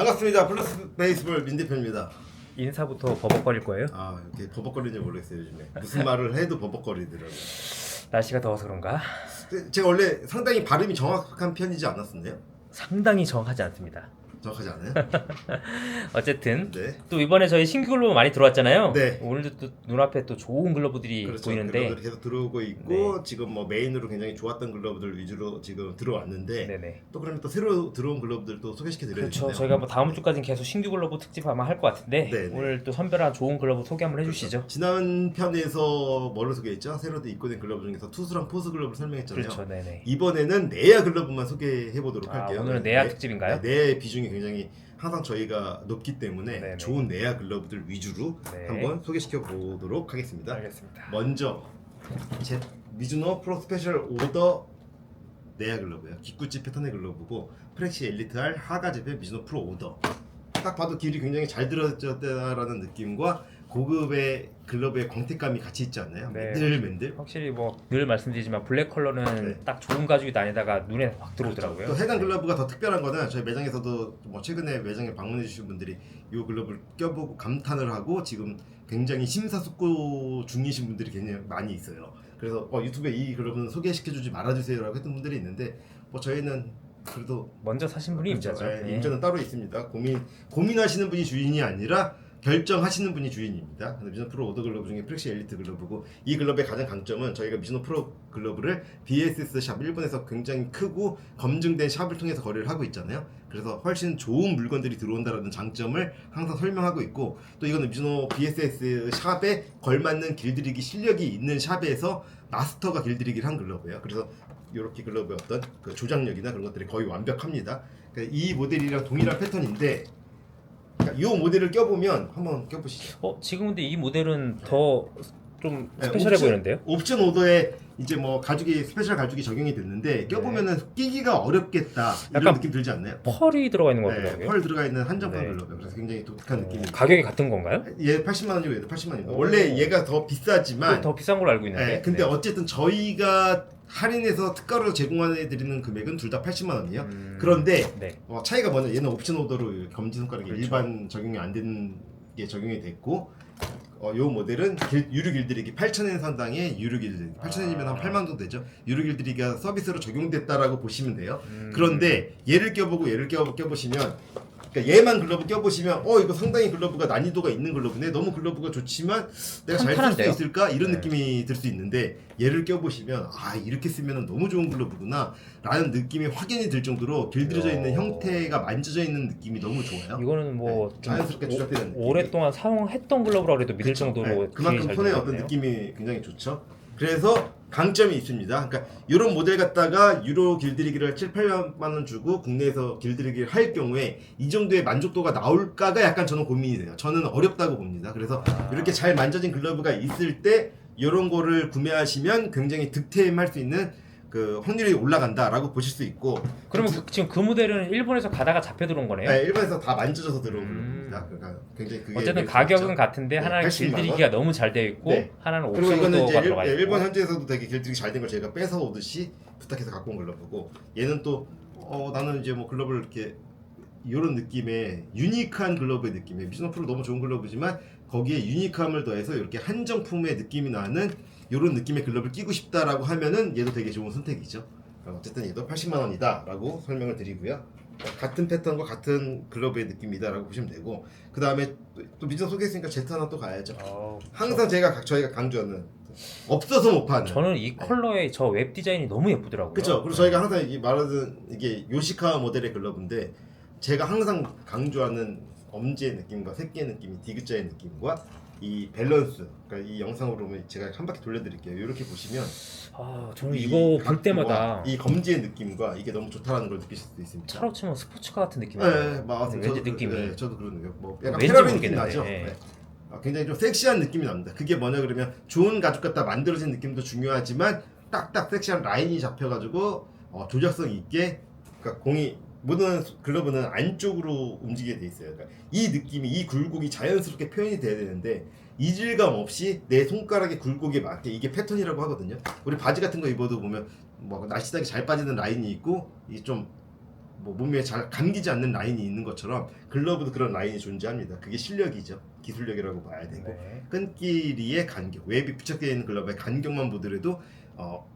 반갑습니다. 플러스 베이스볼 민 대표입니다. 인사부터 버벅거릴 거예요? 아 이렇게 버벅거리는지 모르겠어요 요즘에 무슨 말을 해도 버벅거리더라고요. 날씨가 더워서 그런가? 근데 제가 원래 상당히 발음이 정확한 편이지 않았었나요? 상당히 정확하지 않습니다. 정확하지 않아요? 어쨌든 네. 또 이번에 저희 신규 글로브 많이 들어왔잖아요. 네. 오늘도 또 눈앞에 또 좋은 글러브들이 그렇죠. 보이는데 글러브들이 계속 들어오고 있고 지금 뭐 메인으로 굉장히 좋았던 글러브들 위주로 지금 들어왔는데 네네. 또 그러면 또 새로 들어온 글러브들도 소개시켜 드려야 그렇죠. 되네요. 저희가 뭐 다음 주까지는 계속 신규 글러브 특집 아마 할 것 같은데 네네. 오늘 또 선별한 좋은 글러브 소개 한번 해주시죠. 지난 편에서 뭐를 소개했죠? 새로 입고된 글러브 중에서 투수랑 포수 글러브를 설명했잖아요. 그렇죠. 네네. 이번에는 내야 글러브만 소개해 보도록 아, 할게요. 오늘은 내야 네, 특집인가요? 네, 내 비중이 굉장히 항상 저희가 높기 때문에 네네. 좋은 내야 글러브들 위주로 네. 한번 소개시켜 보도록 하겠습니다. 알겠습니다. 먼저 제 미즈노 프로 스페셜 오더 내야 글러브예요. 기꾸치 패턴의 글러브고 프렉시 엘리트 R 하가집의 미즈노 프로 오더. 딱 봐도 길이 굉장히 잘 들어졌다라는 느낌과 고급의 글러브의 광택감이 같이 있지 않나요? 네. 맨들맨들. 확실히 뭐 늘 말씀드리지만 블랙 컬러는 네. 딱 좋은 가죽이 다니다가 눈에 확 들어오더라고요. 또 해당 네. 글러브가 더 특별한 거는 저희 매장에서도 뭐 최근에 매장에 방문해 주신 분들이 이 글러브를 껴보고 감탄을 하고 지금 굉장히 심사숙고 중이신 분들이 굉장히 많이 있어요. 그래서 어, 유튜브에 이 글러브는 소개시켜주지 말아주세요라고 했던 분들이 있는데 뭐 저희는 그래도 먼저 사신 분이 그렇죠. 임자죠. 예, 네. 임자는 따로 있습니다. 고민 고민하시는 분이 주인이 아니라 결정하시는 분이 주인입니다. 미즈노 프로 오더 글러브 중에 프렉시 엘리트 글러브고 이 글러브의 가장 강점은 저희가 미즈노 프로 글러브를 BSS 샵 일본에서 굉장히 크고 검증된 샵을 통해서 거래를 하고 있잖아요. 그래서 훨씬 좋은 물건들이 들어온다라는 장점을 항상 설명하고 있고 또 이거는 미즈노 BSS 샵에 걸맞는 길들이기 실력이 있는 샵에서 마스터가 길들이기를 한 글러브예요. 그래서 이렇게 글러브의 어떤 그 조작력이나 그런 것들이 거의 완벽합니다. 그러니까 이 모델이랑 동일한 패턴인데 이 모델을 껴보면 한번 껴보시죠. 어 지금 근데 이 모델은 더 좀 네, 스페셜해 옵션- 보이는데요? 옵션 오더에 이제 뭐 가죽이 스페셜 가죽이 적용이 됐는데 껴보면은 끼기가 어렵겠다 이런 네. 약간 느낌 들지 않나요? 펄이 들어가 있는 것 네, 같더라고요. 펄 들어가 있는 한정판 네. 글러브 그래서 굉장히 독특한 어, 느낌이. 가격이 같은 건가요? 얘 80만 원이고 얘도 80만 원입니다. 오. 원래 얘가 더 비싸지만 더 비싼 걸로 알고 있는데. 네, 근데 네. 어쨌든 저희가 할인해서 특가로 제공해 드리는 금액은 둘 다 80만 원이에요. 음, 그런데 네. 어, 차이가 뭐냐 얘는 옵션 오더로 검지 손가락이 그렇죠. 일반 적용이 안 되는 게 적용이 됐고 어, 요 모델은 길, 유료 길들이기 8,000엔 상당의 유료 길들이기 8,000엔이면 한 아. 8만 원 정도 되죠 유료 길들이기가 서비스로 적용됐다라고 보시면 돼요 음, 그런데 얘를 껴보고 얘를 껴, 껴보시면 그러니까 얘만 글러브 껴보시면 어 이거 상당히 글러브가 난이도가 있는 글러브네 너무 글러브가 좋지만 내가 잘 쓸 수 탄탄한데요? 있을까 이런 네. 느낌이 들 수 있는데 얘를 껴보시면 아 이렇게 쓰면 너무 좋은 글러브구나 라는 느낌이 확연히 들 정도로 길들여져 있는 야. 형태가 만져져 있는 느낌이 너무 좋아요 이거는 뭐 네, 좀 자연스럽게 오- 조작되는. 오랫동안 사용했던 글러브라고 해도 믿을 그쵸. 정도로 네, 그만큼 잘 손에 어떤 들어갔네요. 느낌이 굉장히 좋죠. 그래서 강점이 있습니다. 그러니까 이런 모델 갖다가 유로 길들이기를 7, 8만 원 주고 국내에서 길들이기를 할 경우에 이 정도의 만족도가 나올까가 약간 저는 고민이 돼요. 저는 어렵다고 봅니다. 그래서 아. 이렇게 잘 만져진 글러브가 있을 때 이런 거를 구매하시면 굉장히 득템할 수 있는 그 확률이 올라간다라고 보실 수 있고 그러면 그- 지금 그 모델은 일본에서 가다가 잡혀 들어온 거네요. 네, 일본에서 다 만져져서 들어온 음. 글러브입니다. 그러니까 굉장히 그게 어쨌든 가격은 있죠. 같은데 네, 하나는 80만 원. 길들이기가 너무 잘 되어 있고 네. 하나는 그리고 이거는 이제 옵션도가 일, 들어가 있고. 일본 현지에서도 되게 길들이기 잘 된 걸 저희가 뺏어 오듯이 부탁해서 갖고 온 글러브고 얘는 또 어, 나는 이제 뭐 글러브를 이렇게 이런 느낌의 유니크한 글러브의 느낌이에요. 미즈노 프로 너무 좋은 글러브지만 거기에 유니크함을 더해서 이렇게 한정품의 느낌이 나는 이런 느낌의 글러브를 끼고 싶다라고 하면은 얘도 되게 좋은 선택이죠. 어, 어쨌든 얘도 80만 원이다라고 설명을 드리고요. 같은 패턴과 같은 글러브의 느낌이다라고 보시면 되고 그 다음에 또, 또 미즈노 소개했으니까 제트 하나 또 가야죠. 어, 항상 제가 각- 저희가 강조하는 없어서 못 파는. 저는 이 컬러의 저 웹 디자인이 너무 예쁘더라고요. 그렇죠. 그리고 저희가 항상 이 말하는 이게 요시카 모델의 글러브인데 제가 항상 강조하는 엄지의 느낌과 새끼의 느낌이 디귿자의 느낌과 이 밸런스. 그러니까 이 영상으로 보면 제가 한 바퀴 돌려드릴게요. 이렇게 보시면 아, 저는 이 이거 볼 각도와 때마다 이 검지의 느낌과 이게 너무 좋다라는 걸 느끼실 수 있습니다. 차로 치면 스포츠카 같은 느낌이 네. 맞습니다. 왠지 저도, 느낌이. 네, 저도 그런 느낌. 뭐 약간 왠지 페라리 느낌 모르겠는데, 나죠. 예. 네. 아, 굉장히 좀 섹시한 느낌이 납니다. 그게 뭐냐 그러면 좋은 가죽 갖다 만들어진 느낌도 중요하지만 딱딱 섹시한 라인이 잡혀가지고 어, 조작성 있게 그러니까 공이 모든 글러브는 안쪽으로 움직이게 돼 있어요. 그러니까 이 느낌이 이 굴곡이 자연스럽게 표현이 돼야 되는데 이질감 없이 내 손가락의 굴곡에 맞게 이게 패턴이라고 하거든요. 우리 바지 같은 거 입어도 보면 뭐 날씬하게 잘 빠지는 라인이 있고 이게 좀뭐 몸에 잘 감기지 않는 라인이 있는 것처럼 글러브도 그런 라인이 존재합니다. 그게 실력이죠. 기술력이라고 봐야 되고 네. 끈끼리의 간격, 웹이 부착되어 있는 글러브의 간격만 보더라도 어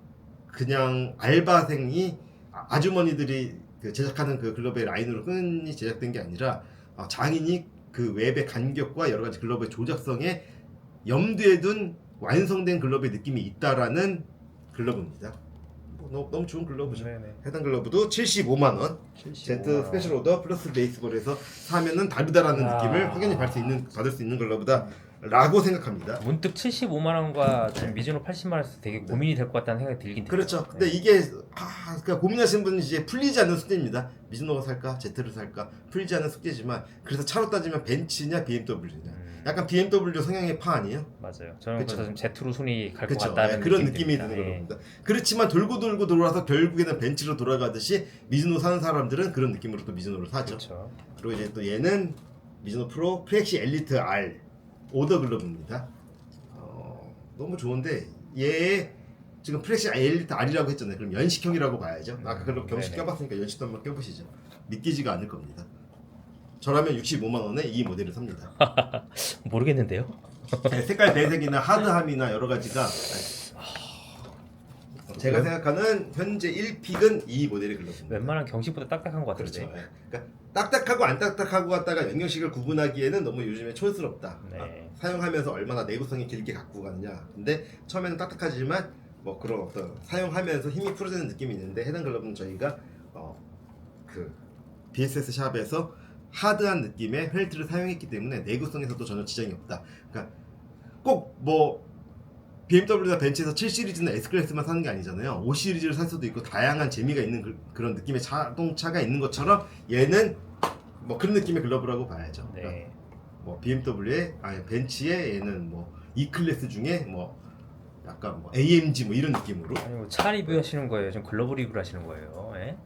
그냥 알바생이 아- 아주머니들이 그 제작하는 그 글러브의 라인으로 끈이 제작된 게 아니라 어, 장인이 그 웹의 간격과 여러 가지 글러브의 조작성에 염두에 둔 완성된 글러브의 느낌이 있다라는 글러브입니다. 뭐 너무, 너무 좋은 글러브죠. 네네. 해당 글러브도 75만 원. Z 75만 원. 스페셜 오더 플러스 베이스볼에서 사면은 다르다라는 아. 느낌을 확연히 받을 수 있는 받을 수 있는 글러브다 라고 생각합니다. 문득 75만 원과 지금 미즈노 80만 원에서 되게 고민이 될 것 같다는 생각이 들긴 네. 그렇죠. 들어요. 근데 이게 아, 그러니까 고민하시는 분은 이제 풀리지 않는 숙제입니다. 미즈노가 살까, 제트를 살까 풀리지 않는 숙제지만 그래서 차로 따지면 벤츠냐 BMW냐. 음, 약간 BMW 성향의 파 아니에요? 맞아요. 저는 그쵸. 그래서 좀 제트로 손이 갈 것 그렇죠. 같다는 그런 느낌이 느낌이 듭니다. 드는 예. 겁니다. 그렇지만 돌고 돌고 돌아서 결국에는 벤츠로 돌아가듯이 미즈노 사는 사람들은 그런 느낌으로 또 미즈노를 사죠. 그렇죠. 그리고 이제 또 얘는 미즈노 프로 프렉시 엘리트 R 오더 글러브입니다. 어, 너무 좋은데 얘 지금 프렉시 엘리트 R이라고 했잖아요. 그럼 연식형이라고 봐야죠. 아까 그럼 경식 네네. 껴봤으니까 연식도 한번 껴보시죠. 믿기지가 않을 겁니다. 저라면 65만 원에 이 모델을 삽니다. 모르겠는데요. 네, 색깔 배색이나 하드함이나 여러 가지가 제가 생각하는 현재 1픽은 이 모델의 글러브입니다. 웬만한 경식보다 딱딱한 것 그렇죠. 같은데. 예. 그러니까 딱딱하고 안 딱딱하고 갖다가 연경식을 구분하기에는 너무 요즘에 촌스럽다. 네. 아, 사용하면서 얼마나 내구성이 길게 갖고 가느냐. 근데 처음에는 딱딱하지만 뭐 그런 어떤 사용하면서 힘이 풀어지는 느낌이 있는데 해당 글러브는 저희가 어, 그 BSS 샵에서 하드한 느낌의 펠트를 사용했기 때문에 내구성에서도 전혀 지장이 없다. 그러니까 꼭뭐 BMW나 벤츠에서 7 시리즈나 S 클래스만 사는 게 아니잖아요. 5 시리즈를 살 수도 있고 다양한 재미가 있는 그, 런 느낌의 자동차가 있는 것처럼 얘는 뭐 그런 느낌의 글러브라고 봐야죠. 그러니까 네. 뭐 BMW의 아니 벤츠의 얘는 뭐 E 클래스 중에 뭐 약간 뭐 AMG 뭐 이런 느낌으로 아니 뭐 차 리뷰하시는 거예요. 지금 글로브 리뷰를 하시는 거예요. 예?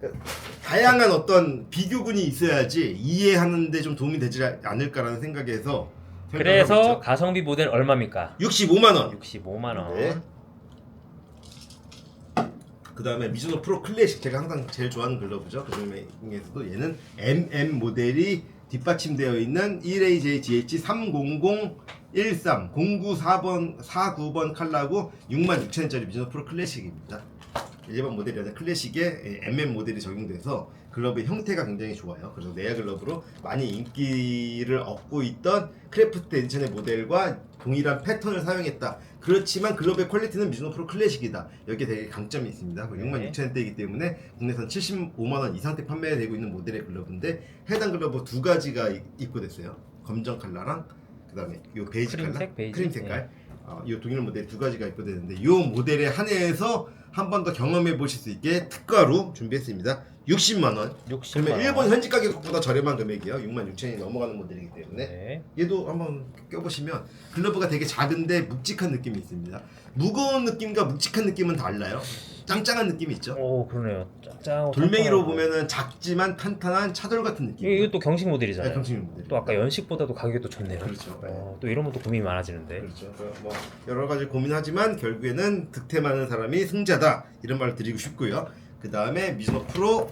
다양한 어떤 비교군이 있어야지 이해하는데 좀 도움이 되지 않을까라는 생각에서 그래서 가성비 모델 얼마입니까? 65만 원. 65만 원. 네. 그 다음에 미즈노 프로 클래식 제가 항상 제일 좋아하는 글러브죠. 그 중에서도 얘는 MM 모델이 뒷받침되어 있는 1AJ-GH 30013 094번 49번 칼라고 66,000원짜리 미즈노 프로 클래식입니다. 일반 모델이 아니라 클래식에 MM 모델이 적용돼서 글러브의 형태가 굉장히 좋아요. 그래서 내야 글러브로 많이 인기를 얻고 있던 크래프트 에디션의 모델과 동일한 패턴을 사용했다. 그렇지만 글러브의 퀄리티는 미즈노 프로 클래식이다. 여기에 되게 강점이 있습니다. 네. 66,000원대이기 때문에 국내선 75만 원 이상대 판매되고 있는 모델의 글러브인데 해당 글러브 두 가지가 이- 입고됐어요. 검정 컬러랑 그다음에 요 베이지 크림색, 컬러, 베이지? 크림 색깔. 어, 이 동일 모델 두 가지가 입고되는데 이 모델에 한해서 한 번 더 경험해 보실 수 있게 특가로 준비했습니다. 60만 원. 60만 그러면 원. 일본 현지 가격보다 저렴한 금액이에요. 6만 6천이 넘어가는 모델이기 때문에 네. 얘도 한번 껴보시면 글러브가 되게 작은데 묵직한 느낌이 있습니다. 무거운 느낌과 묵직한 느낌은 달라요. 짱짱한 느낌이 있죠. 오 그러네요. 짱짱하고 돌멩이로. 보면은 작지만 탄탄한 차돌 같은 느낌. 이거 또 경식 모델이잖아요. 네, 경식 모델. 또 아까 연식보다도 가격이 또 좋네요. 그렇죠. 어, 또 이러면 또 고민이 많아지는데. 그렇죠. 그뭐 여러 가지 고민하지만 결국에는 득템하는 사람이 승자다 이런 말을 드리고 싶고요. 그 다음에 미즈노 프로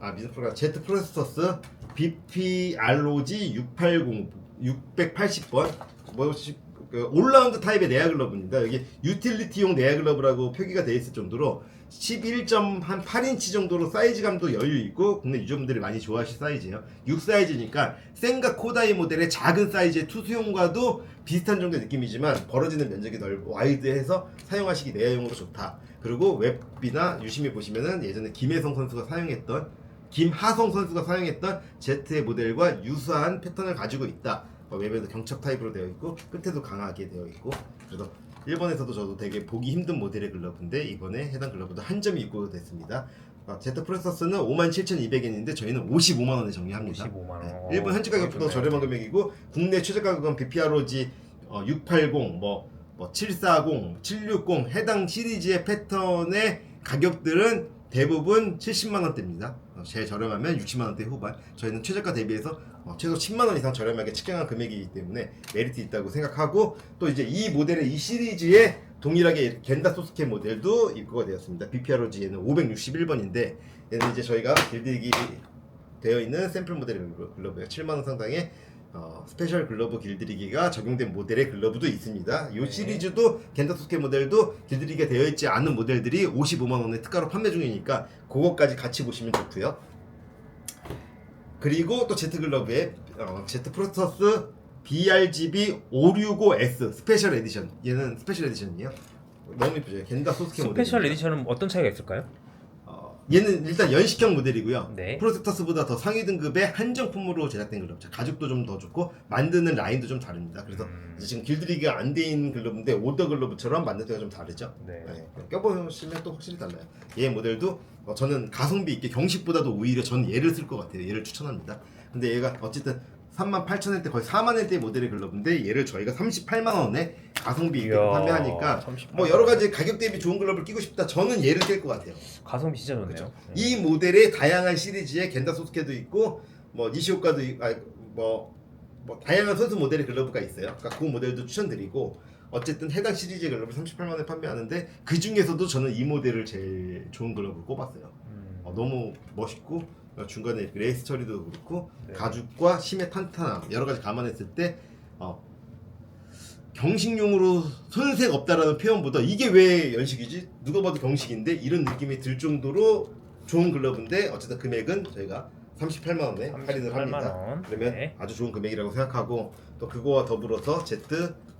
아 미즈노 프로가 제트 프로세서스 BPROG 680 680번 뭐 시- 그 올라운드 타입의 내야 글러브입니다. 여기 유틸리티용 내야 글러브라고 표기가 되어 있을 정도로 11.8인치 정도로 사이즈감도 여유 있고 국내 유저분들이 많이 좋아하실 사이즈예요. 6 사이즈니까 센과 코다이 모델의 작은 사이즈의 투수용과도 비슷한 정도의 느낌이지만 벌어지는 면적이 넓고 와이드해서 사용하시기 내야용으로 좋다. 그리고 웹비나 유심히 보시면은 예전에 김혜성 선수가 사용했던 김하성 선수가 사용했던 Z의 모델과 유사한 패턴을 가지고 있다. 어, 웹에도 경첩 타입으로 되어 있고 끝에도 강하게 되어 있고 그래서 일본에서도 저도 되게 보기 힘든 모델의 글러브인데 이번에 해당 글러브도 한 점이 입고됐습니다. 아, Z 프로세서는 57,200엔인데 저희는 55만 원에 정리합니다. 55만 원. 네, 일본 현지 가격보다 어, 저렴한 금액이고 국내 최저 가격은 BPROG 어, 680, 뭐, 뭐 740, 760 해당 시리즈의 패턴의 가격들은 대부분 70만 원대입니다. 어, 제일 저렴하면 60만 원대 후반. 저희는 최저가 대비해서 어, 최소 10만 원 이상 저렴하게 측정한 금액이기 때문에 메리트 있다고 생각하고 또 이제 이 모델의 이 시리즈의 동일하게 겐다 소스케 모델도 입고가 되었습니다. BPROG에는 561번인데 얘는 이제 저희가 길들이기 되어 있는 샘플 모델의 글러- 글러브예요. 7만 원 상당의 어, 스페셜 글러브 길들이기가 적용된 모델의 글러브도 있습니다. 이 네. 시리즈도 겐다 소스케 모델도 길들이기가 되어 있지 않은 모델들이 55만 원에 특가로 판매 중이니까 그거까지 같이 보시면 좋고요. 그리고 또 제트 글러브의 어, 제트 프로토스 BRGB 565S 스페셜 에디션. 얘는 스페셜 에디션이에요. 너무 예쁘죠. 겐다 소스케 모델. 스페셜 에디션은 어떤 차이가 있을까요? 어, 얘는 일단 연식형 모델이고요. 네. 프로젝터스보다 더 상위 등급의 한정 품으로 제작된 글러브죠. 가죽도 좀 더 좋고 만드는 라인도 좀 다릅니다. 그래서 음. 지금 길들이기가 안돼 있는 글러브인데 오더 글러브처럼 만들 때가 좀 다르죠. 네. 네, 껴보시면 또 확실히 달라요. 얘 모델도 어, 저는 가성비 있게 경식보다도 오히려 저는 얘를 쓸 것 같아요. 얘를 추천합니다. 근데 얘가 어쨌든 3만 8천 원대 거의 4만 원대 모델의 글러브인데 얘를 저희가 38만 원에 가성비 있게 이야, 판매하니까 38만 뭐 여러 가지 가격 대비 좋은 글러브를 끼고 싶다. 저는 얘를 낄 것 같아요. 가성비 진짜 좋네요. 그렇죠. 네. 이 모델의 다양한 시리즈에 겐다 소스케도 있고 뭐 니시오카도 있- 아, 뭐, 뭐 다양한 선수 모델의 글러브가 있어요. 그러니까 그 모델도 추천드리고 어쨌든 해당 시리즈의 글러브 38만 원에 판매하는데 그 중에서도 저는 이 모델을 제일 좋은 글러브로 꼽았어요. 음. 어, 너무 멋있고 어, 중간에 레이스 처리도 그렇고 네. 가죽과 심의 탄탄함 여러 가지 감안했을 때 어, 경식용으로 손색 없다라는 표현보다 이게 왜 연식이지? 누가 봐도 경식인데 이런 느낌이 들 정도로 좋은 글러브인데 어쨌든 금액은 저희가 38만 원에 할인을 38만 합니다. 원. 그러면 네. 아주 좋은 금액이라고 생각하고 또 그거와 더불어서 Z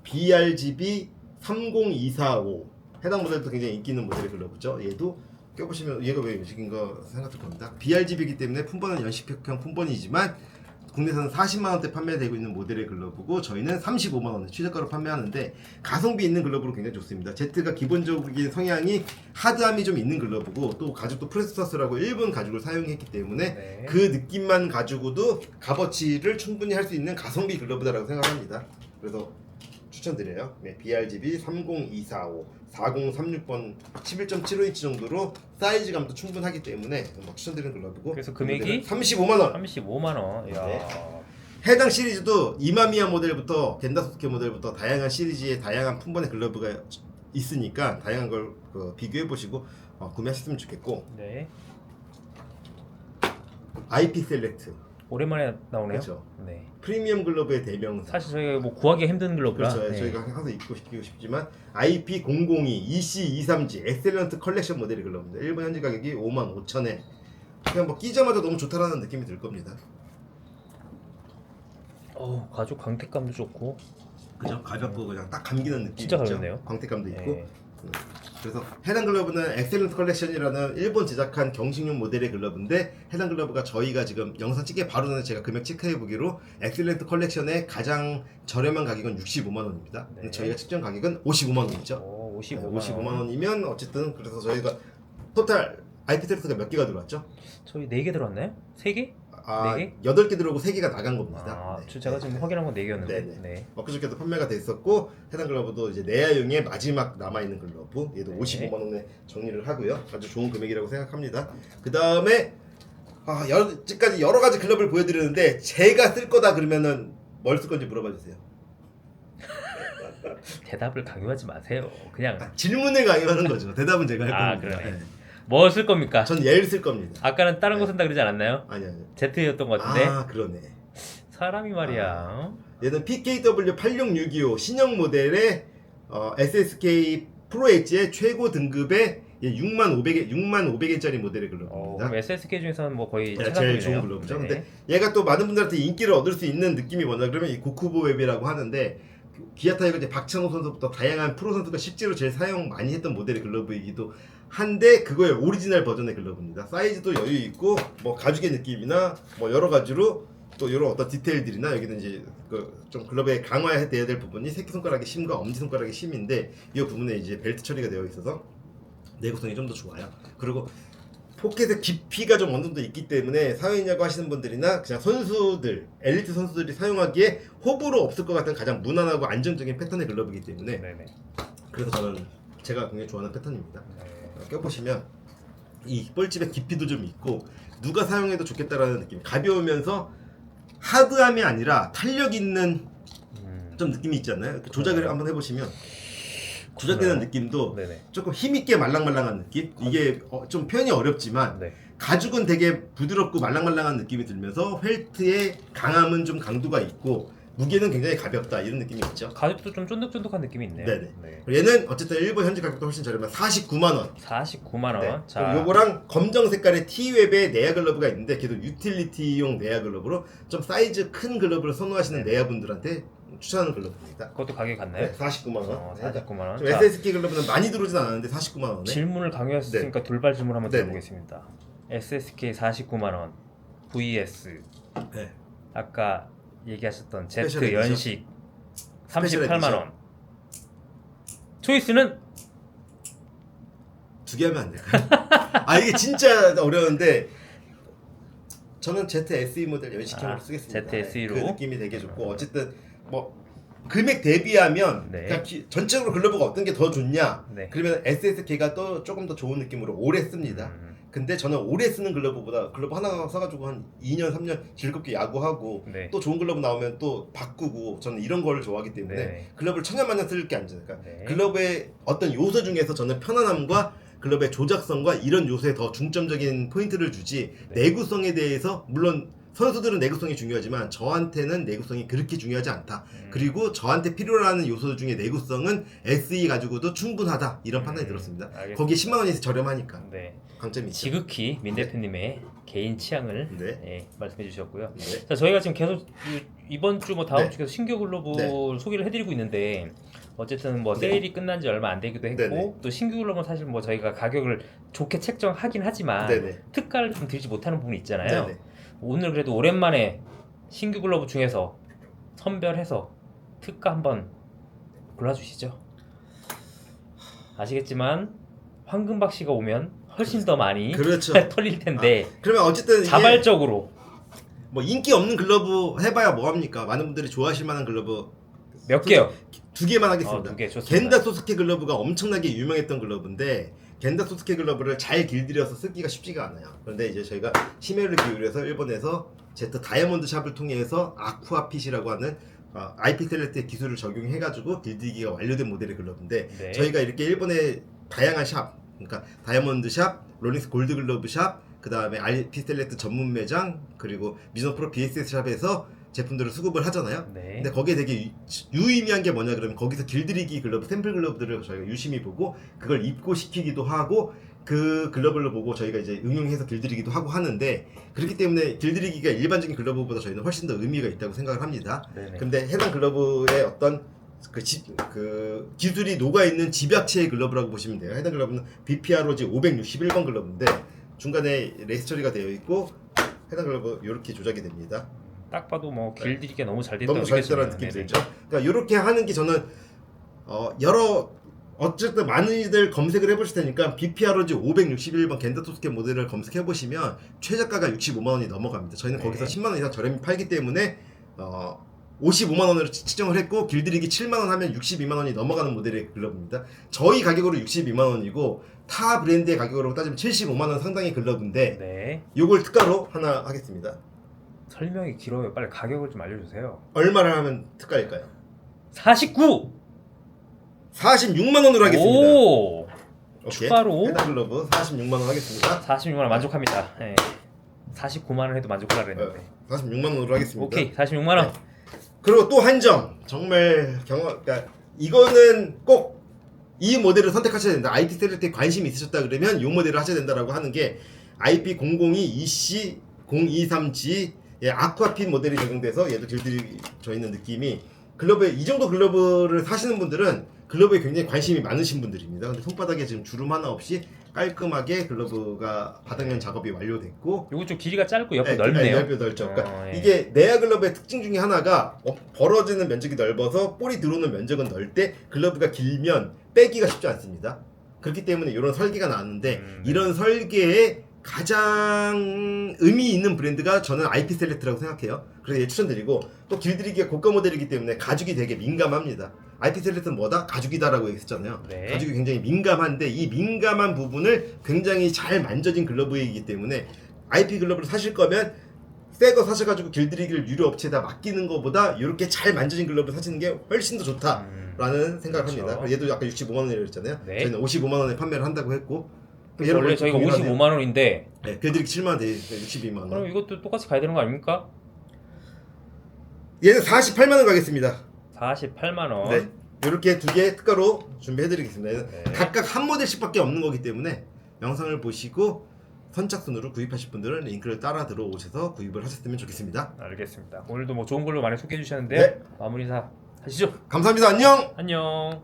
BRGB 30245 해당 모델도 굉장히 인기 있는 모델의 글러브죠. 얘도 껴보시면 얘가 왜 연식인가 생각할 겁니다. BRGB이기 때문에 품번은 연식형 품번이지만 국내에서는 40만 원대 판매되고 있는 모델의 글러브고 저희는 35만 원에 최저가로 판매하는데 가성비 있는 글러브로 굉장히 좋습니다. Z가 기본적인 성향이 하드함이 좀 있는 글러브고 또 가죽도 프레스터스라고 일본 가죽을 사용했기 때문에 네. 그 느낌만 가지고도 값어치를 충분히 할 수 있는 가성비 글러브다라고 생각합니다. 그래서 추천드려요. 네, BRGB 30245 4036번 11.75인치 정도로 사이즈감도 충분하기 때문에 뭐 추천드리는 글러브고 그래서 금액이 35만 원. 35만 원. 이야. 네. 해당 시리즈도 이마미야 모델부터 겐다소스케 모델부터 다양한 시리즈의 다양한 품번의 글러브가 있으니까 다양한 걸 그, 비교해 보시고 어, 구매하셨으면 좋겠고 네. IP 셀렉트 오랜만에 나오네요. 그렇죠. 네. 프리미엄 글러브의 대명사 사실 저희가 뭐 구하기 힘든 글러브라. 그렇죠. 네. 저희가 항상 입고 싶고 싶지만 IP002 EC230 엑셀런트 컬렉션 모델의 글러브입니다. 일본 현지 가격이 55,000에 그냥 뭐 끼자마자 너무 좋다라는 느낌이 들 겁니다. 어우, 가죽 광택감도 좋고. 그죠? 가볍고 그냥 딱 감기는 느낌 진짜 있죠? 가볍네요. 광택감도 있고 네. 그래서 해당 글러브는 엑셀런트 컬렉션이라는 일본 제작한 경식용 모델의 글러브인데 해당 글러브가 저희가 지금 영상 찍기 바로 전에 제가 금액 체크해 보기로 엑셀런트 컬렉션의 가장 저렴한 가격은 65만 원입니다. 네. 저희가 측정 가격은 55만 원이죠. 오, 55만, 네, 원. 55만 원이면 어쨌든 그래서 저희가 토탈 IP 텍스가 몇 개가 들어왔죠? 저희 4개 들어왔나요? 3개? 아, 네 8개 들어오고 3개가 나간 겁니다. 아, 네. 저 제가 지금 확인한 건 4개였는데. 네, 네. 네. 엊그저께도 판매가 됐었고 해당 글러브도 이제 내야용의 마지막 남아있는 글러브 얘도 네. 55만 원에 정리를 하고요 아주 좋은 금액이라고 생각합니다 그 다음에 아, 여기까지 여러 가지 글러브를 보여드렸는데 제가 쓸 거다 그러면은 뭘 쓸 건지 물어봐 주세요 대답을 강요하지 마세요. 그냥 아, 질문을 강요하는 거죠 대답은 제가 할 아, 겁니다 그러네. 뭐 쓸 겁니까? 전 얘를 쓸 겁니다 아까는 다른 거 쓴다 그러지 않았나요? 아니 아니 Z였던 것 같은데. 아 그러네 사람이 말이야. 얘는 PKW 86625 신형 모델의 어, SSK 프로 엣지의 최고 등급의 6만 500에 6만 500엔짜리 모델의 어, 글러브입니다. 그럼 SSK 중에서는 뭐 거의 네. 제일 좋은 글러브죠. 네. 근데 얘가 또 많은 분들한테 인기를 얻을 수 있는 느낌이 뭐냐 그러면 이 고쿠보 웹이라고 하는데 기아 타이거 이제 박찬호 선수부터 다양한 프로 선수가 실제로 제일 사용 많이 했던 모델의 글러브이기도 한데 그거의 오리지널 버전의 글러브입니다. 사이즈도 여유 있고 뭐 가죽의 느낌이나 뭐 여러 가지로 또 이런 어떤 디테일들이나 여기는 이제 그 좀 글러브에 강화해야 될 부분이 새끼 손가락의 심과 엄지 손가락의 심인데 이 부분에 이제 벨트 처리가 되어 있어서 내구성이 좀 더 좋아요. 그리고 포켓의 깊이가 좀 어느 정도 있기 때문에 사용이냐고 하시는 분들이나 그냥 선수들, 엘리트 선수들이 사용하기에 호불호 없을 것 같은 가장 무난하고 안정적인 패턴의 글러브이기 때문에 네, 네. 그래서 저는 제가 굉장히 좋아하는 패턴입니다. 네. 껴보시면 이 뻘집의 깊이도 좀 있고 누가 사용해도 좋겠다라는 느낌. 가벼우면서 하드함이 아니라 탄력 있는 음. 좀 느낌이 있지 않나요? 조작을 네. 한번 해보시면 조작되는 그래요? 느낌도 네네. 조금 힘있게 말랑말랑한 느낌? 이게 어, 좀 표현이 어렵지만 네. 가죽은 되게 부드럽고 말랑말랑한 느낌이 들면서 펠트의 강함은 좀 강도가 있고 무게는 굉장히 가볍다 이런 느낌이 있죠. 가죽도 좀 쫀득쫀득한 느낌이 있네요. 네네. 네. 그리고 얘는 어쨌든 일본 현지 가격도 훨씬 저렴한 49만 원. 49만 원. 네. 자, 그리고 요거랑 검정 색깔의 T웹의 내야 글러브가 있는데 걔도 유틸리티용 내야 글러브로 좀 사이즈 큰 글러브를 선호하시는 네. 내야 분들한테 추천하는 글러브입니다. 그것도 가격이 같나요? 네, 49만 원. 어, 49만 원. 좀 자, SSK 글러브는 많이 들어오진 않았는데 49만 원에. 질문을 강요하셨으니까 돌발 질문 한번 네네. 드려보겠습니다. SSK 49만 원 vs 네. 아까 얘기하셨던 Z 스페셜? 연식 스페셜 38만 원. 초이스는 두 개 하면 안 될까요? 아 이게 진짜 어려운데 저는 ZSE 모델 연식형으로 아, 쓰겠습니다. ZSE 로? 그 느낌이 되게 좋고 어쨌든 뭐 금액 대비하면 네. 그냥 기- 전체적으로 글러브가 어떤 게 더 좋냐? 네. 그러면 SSK가 또 조금 더 좋은 느낌으로 오래 씁니다. 음, 근데 저는 오래 쓰는 글러브보다 글러브 하나 사가지고 한 2년 3년 즐겁게 야구하고 네. 또 좋은 글러브 나오면 또 바꾸고 저는 이런 거를 좋아하기 때문에 네. 글러브를 천년만년 쓸 게 아니잖아요. 네. 글러브의 어떤 요소 중에서 저는 편안함과 글러브의 조작성과 이런 요소에 더 중점적인 포인트를 주지 네. 내구성에 대해서 물론 선수들은 내구성이 중요하지만 저한테는 내구성이 그렇게 중요하지 않다. 음, 그리고 저한테 필요로 요소 중에 내구성은 SE 가지고도 충분하다 이런 판단이 음, 들었습니다. 알겠습니다. 거기에 10만 원이 저렴하니까 네. 강점이 있죠. 지극히 민 대표님의 개인 취향을 네. 예, 말씀해 주셨고요. 네. 자, 저희가 지금 계속 이- 이번 주 뭐 다음 네. 주 계속 신규 글러브 네. 소개를 해드리고 있는데 어쨌든 뭐 네. 세일이 끝난 지 얼마 안 되기도 했고 네네. 또 신규 글러브는 사실 뭐 저희가 가격을 좋게 책정하긴 하지만 네네. 특가를 좀 드리지 못하는 부분이 있잖아요. 네네. 오늘 그래도 오랜만에 신규 글러브 중에서 선별해서 특가 한번 골라주시죠. 아시겠지만 황금박 씨가 오면 훨씬 더 많이 그렇죠. 털릴 텐데 그러면 어쨌든 자발적으로 뭐 인기 없는 글러브 해봐야 뭐 합니까? 많은 분들이 좋아하실 만한 글러브 몇 개요? 두 개만 어, 하겠습니다. 두개 좋습니다. 겐다 소스케 글러브가 엄청나게 유명했던 글러브인데 겐다 소스케 글러브를 잘 길들여서 쓰기가 쉽지가 않아요. 그런데 이제 저희가 심혈을 기울여서 일본에서 제트 다이아몬드 샵을 통해서 아쿠아핏이라고 하는 어, IP 셀렉트의 기술을 적용해가지고 길들이기가 완료된 모델의 글러브인데 네. 저희가 이렇게 일본의 다양한 샵, 그러니까 다이아몬드 샵, 롤링스 골드 글러브 샵, 그 다음에 IP 셀렉트 전문 매장, 그리고 미즈노 프로 BSS 샵에서 제품들을 수급을 하잖아요. 네. 근데 거기에 되게 유, 유의미한 게 뭐냐 그러면 거기서 길들이기 글러브 샘플 글러브들을 저희가 유심히 보고 그걸 입고 시키기도 하고 그 글러브를 보고 저희가 이제 응용해서 길들이기도 하고 하는데 그렇기 때문에 길들이기가 일반적인 글러브보다 저희는 훨씬 더 의미가 있다고 생각을 합니다. 네네. 근데 해당 글러브의 어떤 그, 지, 그 기술이 녹아 있는 집약체의 글러브라고 보시면 돼요. 해당 글러브는 BPROG 561번 글러브인데 중간에 레이스 처리가 되어 있고 해당 글러브 이렇게 조작이 됩니다. 딱 봐도 뭐 길들이기가 너무 잘 됐다 네. 너무 잘 됐다는 느낌 들죠. 그러니까 이렇게 하는 게 저는 어, 여러 어쨌든 많은이들 검색을 해보실 테니까 BPROG 561번 겐다토스케 모델을 검색해 보시면 최저가가 65만 원이 넘어갑니다. 저희는 네. 거기서 10만 원 이상 저렴히 팔기 때문에 어, 55만 원으로 치- 치정을 했고 길들이기 7만 원 하면 62만 원이 넘어가는 모델의 글러브입니다. 저희 가격으로 62만 원이고 타 브랜드의 가격으로 따지면 75만 원 상당의 글러브인데 네. 요걸 특가로 하나 하겠습니다. 설명이 길어요. 빨리 가격을 좀 알려주세요. 얼마를 하면 특가일까요? 49. 46만 원으로 하겠습니다. 오. 오케이. 추가로? 해당 글러브 46만 원 하겠습니다. 46만 원 만족합니다. 네. 49만 원 해도 만족하라 그랬는데. 46만 원으로 하겠습니다. 오케이. 46만 원. 그리고 또 한 점 정말 경험 그러니까 이거는 꼭 이 모델을 선택하셔야 된다. IP 셀렉트에 관심이 있으셨다 그러면 이 모델을 하셔야 된다라고 하는 게 IP002 EC 023G 예, 아쿠아핀 모델이 적용돼서 얘도 길들여져 있는 느낌이 글러브에 이 정도 글러브를 사시는 분들은 글러브에 굉장히 관심이 많으신 분들입니다. 근데 손바닥에 지금 주름 하나 없이 깔끔하게 글러브가 바닥면 작업이 완료됐고 요거 좀 길이가 짧고 옆에 네, 넓네요. 네, 넓고 넓죠. 그러니까 어, 예. 이게 내야 글러브의 특징 중에 하나가 어, 벌어지는 면적이 넓어서 볼이 들어오는 면적은 넓대 글러브가 길면 빼기가 쉽지 않습니다. 그렇기 때문에 이런 설계가 나왔는데 음, 네. 이런 설계에 가장 의미 있는 브랜드가 저는 IP 셀렉트라고 생각해요. 그래서 얘 추천드리고 또 길들이기가 고가 모델이기 때문에 가죽이 되게 민감합니다. IP 셀렉트는 뭐다? 가죽이다라고 얘기했잖아요. 네. 가죽이 굉장히 민감한데 이 민감한 부분을 굉장히 잘 만져진 글러브이기 때문에 IP 글러브를 사실 거면 새거 사셔가지고 길들이기를 유료 업체에다 맡기는 것보다 이렇게 잘 만져진 글러브 사시는 게 훨씬 더 좋다. 음, 라는 생각을 그렇죠. 합니다. 얘도 아까 65만 원이라고 했잖아요. 네. 저희는 55만 원에 판매를 한다고 했고 원래 저희가 55만 원인데 네, 배드릭 7만 원, 62만 원. 그럼 이것도 똑같이 가야 되는 거 아닙니까? 얘는 48만 원 가겠습니다. 48만 원. 네. 이렇게 두 개 특가로 준비해드리겠습니다. 얘는 네. 각각 한 모델씩밖에 없는 거기 때문에 영상을 보시고 선착순으로 구입하실 분들은 링크를 따라 들어오셔서 구입을 하셨으면 좋겠습니다. 알겠습니다. 오늘도 뭐 좋은 걸로 많이 소개해 주셨는데 네. 마무리 인사 하시죠. 감사합니다. 안녕. 안녕.